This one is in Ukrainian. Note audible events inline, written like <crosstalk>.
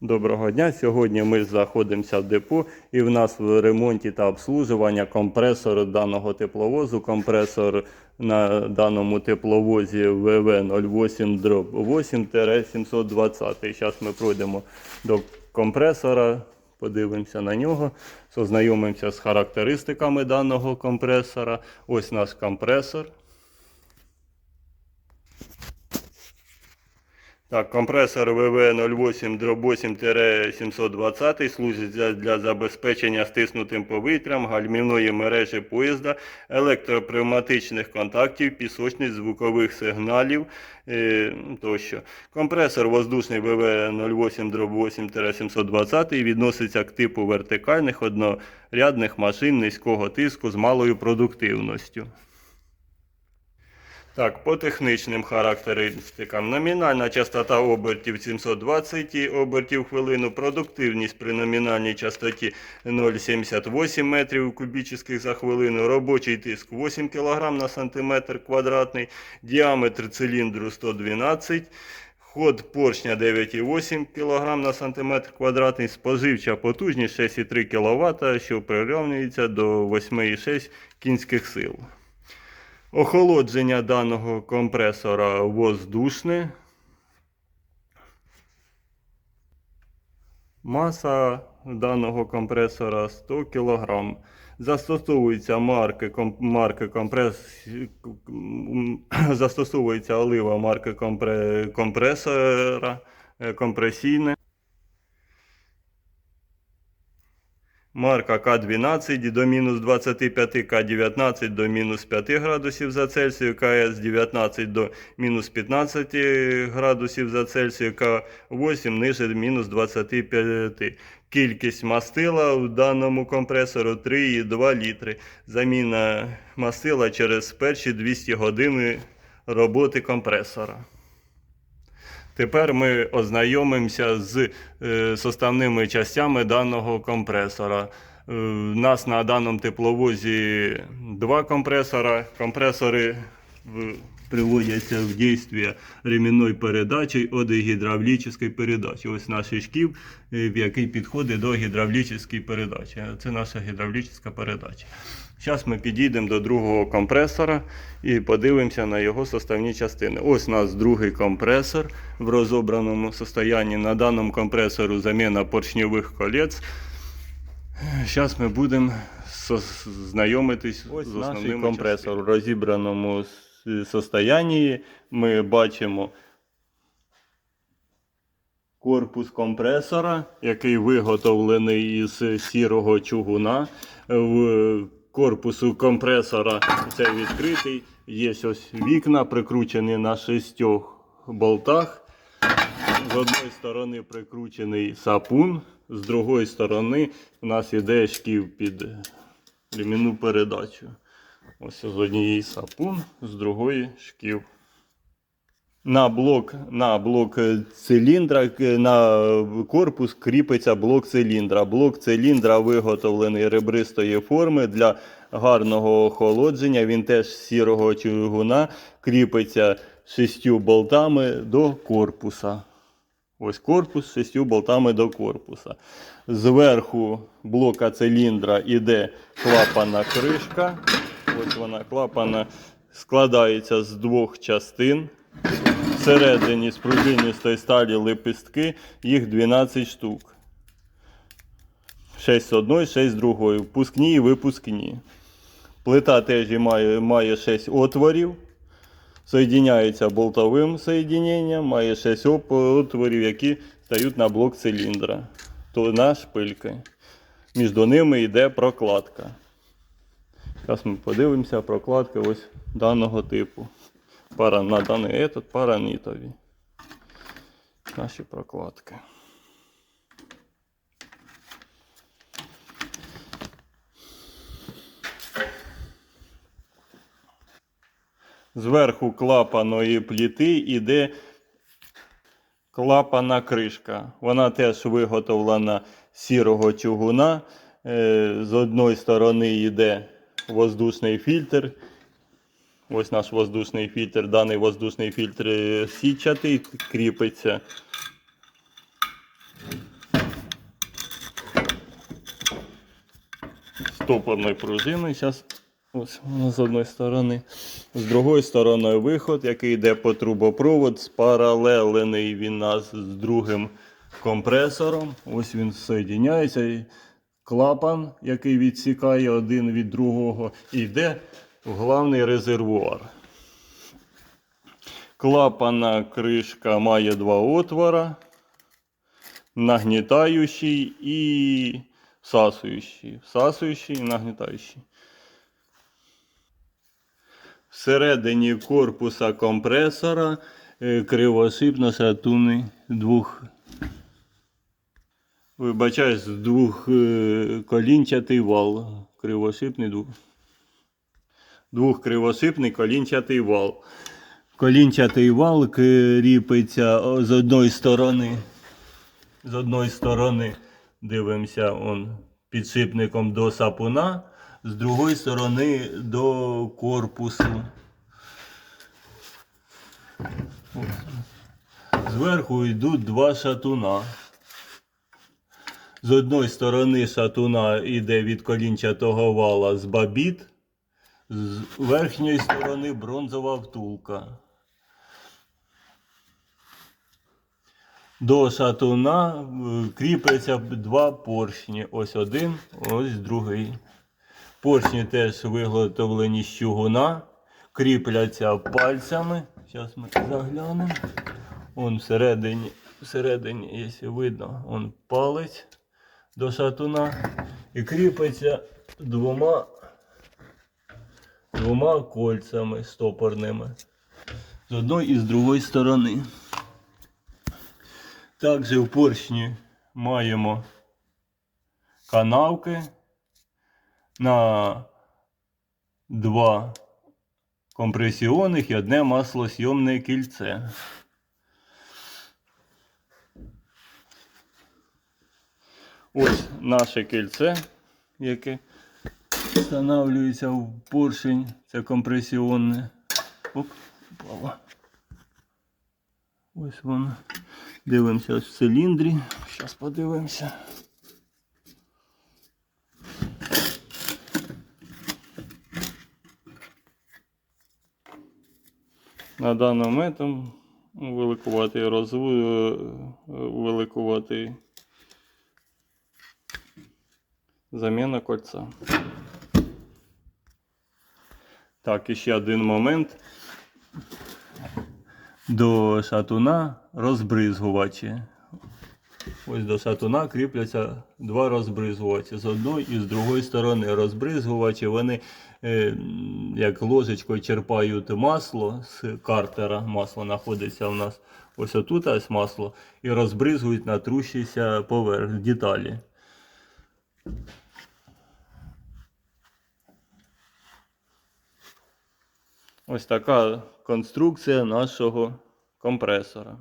Доброго дня. Сьогодні ми знаходимося в депо і в нас в ремонті та обслужування компресор даного тепловозу. Компресор на даному тепловозі ВВ08 8-720. Зараз ми пройдемо до компресора, подивимося на нього, ознайомимося з характеристиками даного компресора. Ось наш компресор. Так, компресор ВВ08-8-720 служить для, забезпечення стиснутим повітрям гальмівної мережі поїзда, електропневматичних контактів, пісочних звукових сигналів е, тощо. Компресор воздушний ВВ08-8-720 відноситься к типу вертикальних однорядних машин низького тиску з малою продуктивністю. Так, по технічним характеристикам. Номінальна частота обертів 720 обертів хвилину, продуктивність при номінальній частоті 0,78 метрів кубічних за хвилину, робочий тиск 8 кг на сантиметр квадратний, діаметр циліндру 112 Ход поршня 9,8 кг на сантиметр квадратний, споживча потужність 6,3 кВт, що прирівнюється до 8,6 кінських сил. Охолодження даного компресора воздушне. Маса даного компресора 100 кг. Застосовується марки, марки компрес, <clears throat> застосовується олива марки компре, компресора, е, компресійне. Марка К12 до мінус 25, К19 до мінус 5 градусів за Цельсію, КС19 до мінус 15 градусів за Цельсію, К8 ниже мінус 25. Кількість мастила в даному компресору 3,2 літри. Заміна мастила через перші 200 години роботи компресора. Тепер ми ознайомимося з е, составними частями даного компресора. Е, У нас на даному тепловозі два компресора. Компресори приводяться в дійство ремінної передачі від гідравлічної передачі. Ось наш шків, е, в який підходить до гідравлічної передачі. Це наша гідравлічна передача. Зараз ми підійдемо до другого компресора і подивимося на його составні частини. Ось у нас другий компресор в розобраному стані. На даному компресору заміна поршньових колець. Зараз ми будемо знайомитись Ось з основним компресор. компресором. В розібраному состоянні ми бачимо корпус компресора, який виготовлений із сірого чугуна. В корпусу компресора це відкритий. Є ось вікна, прикручені на шістьох болтах. З одної сторони прикручений сапун, з другої сторони у нас іде шків під ліміну передачу. Ось з однієї сапун, з другої шків. На блок, на блок е, циліндра, е, на корпус кріпиться блок циліндра. Блок циліндра виготовлений ребристої форми для гарного охолодження. Він теж з сірого чугуна кріпиться шістю болтами до корпуса. Ось корпус з шістю болтами до корпуса. Зверху блока циліндра йде клапана кришка. Ось вона клапана складається з двох частин. Всередині з сталі лепестки, їх 12 штук. 6 з одної, 6 з другої. Впускні і випускні. Плита теж має, має 6 отворів. Соєдиняється болтовим соєдиненням, має 6 отворів, які стають на блок циліндра. То на шпильки. Між ними йде прокладка. Зараз ми подивимося прокладки ось даного типу. Пара на даний этот паранитові. Наші прокладки. Зверху клапаної пліти йде клапана кришка. Вона теж виготовлена з сірого чугуна. Е, З одної сторони йде воздушний фільтр. Ось наш воздушний фільтр. Даний воздушний фільтр е, січатий, кріпиться. Стопорною пружиною. Зараз ось вона з однієї сторони. З другої сторони виход, який йде по трубопровод, спаралелений він нас з другим компресором. Ось він соєдняється. Клапан, який відсікає один від другого, і йде в главний резервуар. Клапана кришка має два отвора нагнітаючий і всасуючий. Всасуючий і нагнітаючий. Всередині корпуса компресора е, кривошипно шатунний двох. Вибачаюсь, двох е, колінчатий вал. Кривошипний двох. Двохкривошипний колінчатий вал. Колінчатий вал кріпиться з одної сторони з одної сторони дивимося он, підшипником до сапуна, з другої сторони до корпусу. Зверху йдуть два шатуна. З одної сторони шатуна йде від колінчатого вала з бабіт, з верхньої сторони бронзова втулка. До шатуна е, кріпляться два поршні. Ось один, ось другий. Поршні теж виготовлені з чугуна, кріпляться пальцями. Зараз ми заглянемо. Он всередині, всередині, якщо видно, он палець до шатуна. І кріпиться двома, двома кольцями стопорними. З одної і з другої сторони. Також в поршні маємо канавки на два компресіонних і одне маслосйомне кільце. Ось наше кільце, яке встановлюється в поршень. Це компресіонне. Оп, упало. Ось воно. Дивимося в циліндрі. Зараз подивимося. На даному метом великуватий розв... е, великуватий заміна кольця. Так, і ще один момент. До шатуна розбризгувачі. Ось до шатуна кріпляться два розбризгувачі з одної і з другої сторони. Розбризгувачі вони е, як ложечкою черпають масло з картера. Масло знаходиться у нас ось отут ось масло і розбризгують на трущийся поверх деталі. Ось така конструкція нашого компресора.